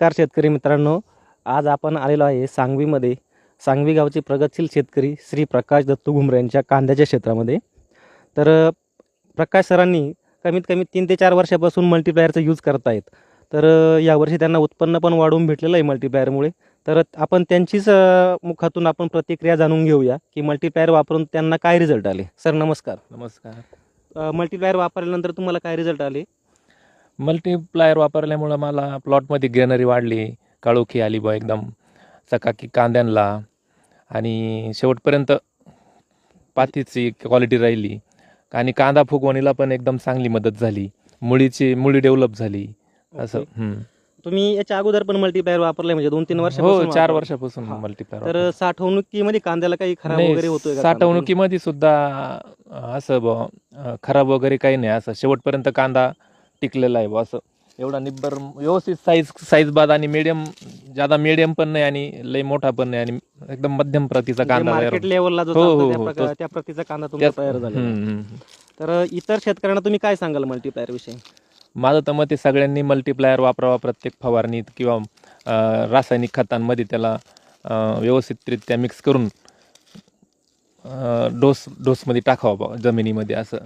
नमस्कार शेतकरी मित्रांनो. आज आपण आलेलो आहे सांगवीमध्ये. सांगवी गावचे प्रगतशील शेतकरी श्री प्रकाश दत्तू घुमरे यांच्या कांद्याच्या क्षेत्रामध्ये. तर प्रकाश सरांनी कमीत कमी तीन ते चार वर्षापासून मल्टीप्लायरचा यूज करतायत. तर यावर्षी त्यांना उत्पन्न पण वाढवून भेटलेलं आहे मल्टीप्लायरमुळे तर आपण त्यांचीच मुखातून आपण प्रतिक्रिया जाणून घेऊया की मल्टीप्लायर वापरून त्यांना काय रिझल्ट आले. सर नमस्कार. नमस्कार. मल्टीप्लायर वापरल्यानंतर तुम्हाला काय रिझल्ट आले? मल्टीप्लायर वापरल्यामुळं मला प्लॉटमध्ये ग्रेनरी वाढली काळोखी आली बा एकदम. चकाकी कांद्यांना आणि शेवटपर्यंत पातीची क्वालिटी राहिली. आणि कांदा फुगवणीला पण एकदम चांगली मदत झाली. मुळीची मुळी डेव्हलप झाली. असं. तुम्ही याच्या अगोदर पण मल्टीप्लायर वापरले म्हणजे दोन तीन वर्ष हो चार वर्षापासून. मल्टीप्लायर तर साठवणुकीमध्ये कांद्याला काही खराब वगैरे होतोय का साठवणुकीमध्ये सुद्धा असं खराब वगैरे काही नाही. असं शेवटपर्यंत कांदा टिकलेला आहे असं एवढा निब्बर व्यवस्थित साईज साईज बाद आणि मीडियम ज्यादा मीडियम पण नाही आणि लई मोठा पण नाही आणि एकदम मध्यम प्रतीचा कांदा तयार मार्केट. लेवलला जो हो, चालतो हो, त्या हो, तोच. त्या प्रतीचा कांदा तुमचा त्याच- तयार झाला हम्म, हम्म. तर इतर शेतकऱ्यांना तुम्ही काय सांगाल मल्टीप्लायर विषयी माझं तर मत आहे सगळ्यांनी मल्टीप्लायर वापरावा प्रत्येक फवारणीत किंवा अं, रासायनिक खतांमध्ये त्याला अं, व्यवस्थितरित्या मिक्स करून अं, डोस डोसमध्ये टाकावं बुवा जमिनीमध्ये असं